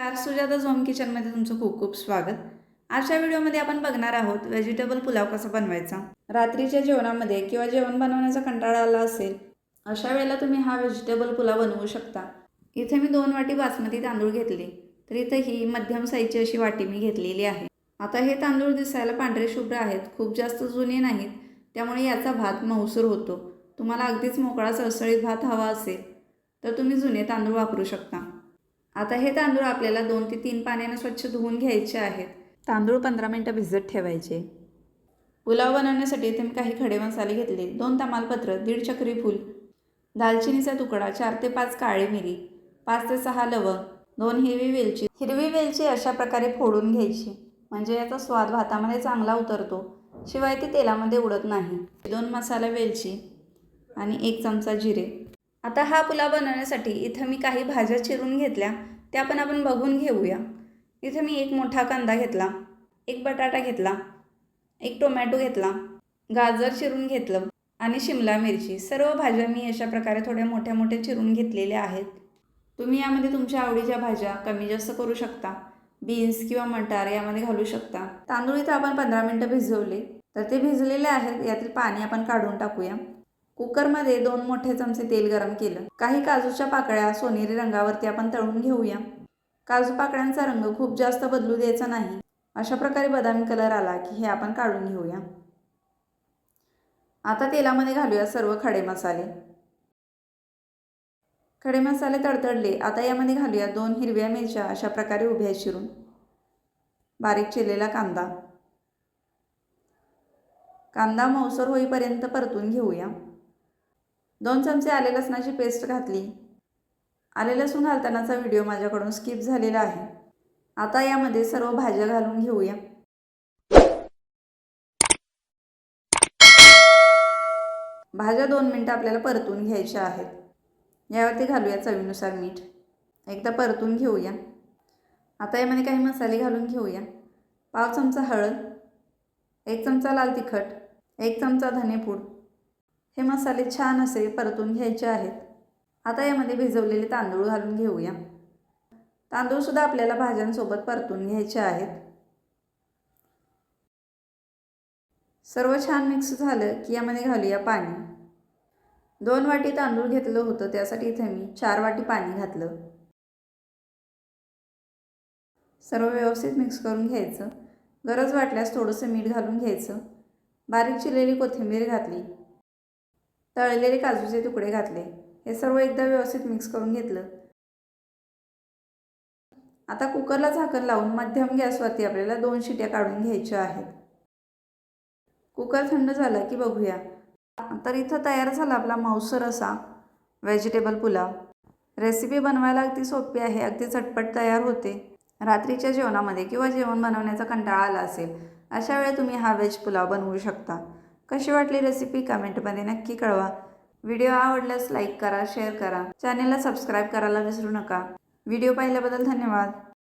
नमस्कार सुजाता झोम किचनमध्ये तुमचं खूप खूप स्वागत. आजच्या व्हिडिओमध्ये आपण बघणार आहोत व्हेजिटेबल पुलाव कसा बनवायचा. रात्रीच्या जेवणामध्ये किंवा जेवण बनवण्याचा कंटाळा आला असेल अशा वेळेला तुम्ही हा व्हेजिटेबल पुलाव बनवू शकता. इथे मी दोन वाटी बासमती तांदूळ घेतले तर इथं ही मध्यम साईजची अशी वाटी मी घेतलेली आहे. आता हे तांदूळ दिसायला पांढरे शुभ्र आहेत खूप जास्त जुने नाहीत त्यामुळे याचा भात मऊसूर होतो. तुम्हाला अगदीच मोकळा सळसळीत भात हवा असेल तर तुम्ही जुने तांदूळ वापरू शकता. आता हे तांदूळ आपल्याला दोन ते तीन पाण्याने स्वच्छ धुवून घ्यायचे आहेत. तांदूळ पंधरा मिनटं भिजत ठेवायचे. पुलाव बनवण्यासाठी इथे मी काही खडे मसाले घेतले. दोन तमालपत्र दीड चक्री फूल दालचिनीचा तुकडा चार ते पाच काळी मिरी पाच ते सहा लवंग दोन हिरवी वेलची. हिरवी वेलची अशा प्रकारे फोडून घ्यायची. म्हणजे याचा स्वाद भातामध्ये चांगला उतरतो. शिवाय ती तेलामध्ये उडत नाही. दोन मसाला वेलची आणि एक चमचा जिरे. आता हा पुलाव बनवण्यासाठी इथं मी काही भाज्या चिरून घेतल्या त्या पण आपण बघून घेऊया. इथं मी एक मोठा कांदा घेतला एक बटाटा घेतला एक टोमॅटो घेतला गाजर चिरून घेतलं आणि शिमला मिरची. सर्व भाज्या मी अशा प्रकारे थोड्या मोठ्या मोठ्या चिरून घेतलेल्या आहेत. तुम्ही यामध्ये तुमच्या आवडीच्या भाज्या कमी जास्त करू शकता. बीन्स किंवा मटार यामध्ये घालू शकता. तांदूळ इथं आपण पंधरा मिनटं भिजवले. तर ते भिजलेले आहेत यातील पाणी आपण काढून टाकूया. कुकरमध्ये दोन मोठे चमचे तेल गरम केलं. काही काजूच्या पाकळ्या सोनेरी रंगावरती आपण तळून घेऊया. काजू पाकळ्यांचा रंग खूप जास्त बदलू द्यायचा नाही. अशा प्रकारे बदामी कलर आला की हे आपण काढून घेऊया. आता तेलामध्ये घालूया सर्व खडे मसाले. खडे मसाले तडतडले आता यामध्ये घालूया दोन हिरव्या मिरच्या अशा प्रकारे उभ्या शिरून बारीक चिरलेला कांदा. कांदा मऊसर होईपर्यंत परतून घेऊया. दोन चमचे आले लसणाची पेस्ट घातली. आले लसूण घालतानाचा व्हिडिओ माझ्याकडून स्किप झालेला आहे. आता यामध्ये सर्व भाज्या घालून घेऊया. भाज्या दोन मिनटं आपल्याला परतून घ्यायच्या आहेत. यावरती घालूया चवीनुसार मीठ. एकदा परतून घेऊया. आता यामध्ये काही मसाले घालून घेऊया. पाव चमचा हळद एक चमचा लाल तिखट एक चमचा धनेपूड हे मसाले छान असे परतून घ्यायचे आहेत. आता यामध्ये भिजवलेले तांदूळ घालून घेऊया. तांदूळसुद्धा आपल्याला भाज्यांसोबत परतून घ्यायचे आहेत. सर्व छान मिक्स झालं की यामध्ये घालूया पाणी. दोन वाटी तांदूळ घेतलं होतं त्यासाठी इथे मी चार वाटी पाणी घातलं. सर्व व्यवस्थित मिक्स करून घ्यायचं. गरज वाटल्यास थोडंसं मीठ घालून घ्यायचं. बारीक चिरलेली कोथिंबीर घातली. तळलेले काजूचे तुकडे घातले. हे सर्व एकदा व्यवस्थित मिक्स करून घेतलं. आता कुकरला झाकण लावून मध्यम गॅसवरती आपल्याला दोन शिट्या काढून घ्यायच्या आहेत. कुकर थंड झाला की बघूया. तर इथं तयार झाला आपला मांसर असा व्हेजिटेबल पुलाव. रेसिपी बनवायला अगदी सोपी आहे अगदी झटपट तयार होते. रात्रीच्या जेवणामध्ये किंवा जेवण बनवण्याचा कंटाळा आला असेल अशा वेळी तुम्ही हा व्हेज पुलाव बनवू शकता. कशी वाटली रेसिपी कमेंटमध्ये नक्की कळवा. व्हिडिओ आवडल्यास लाईक करा शेअर करा. चॅनेलला सबस्क्राईब करायला विसरू नका. व्हिडिओ पाहिल्याबद्दल धन्यवाद.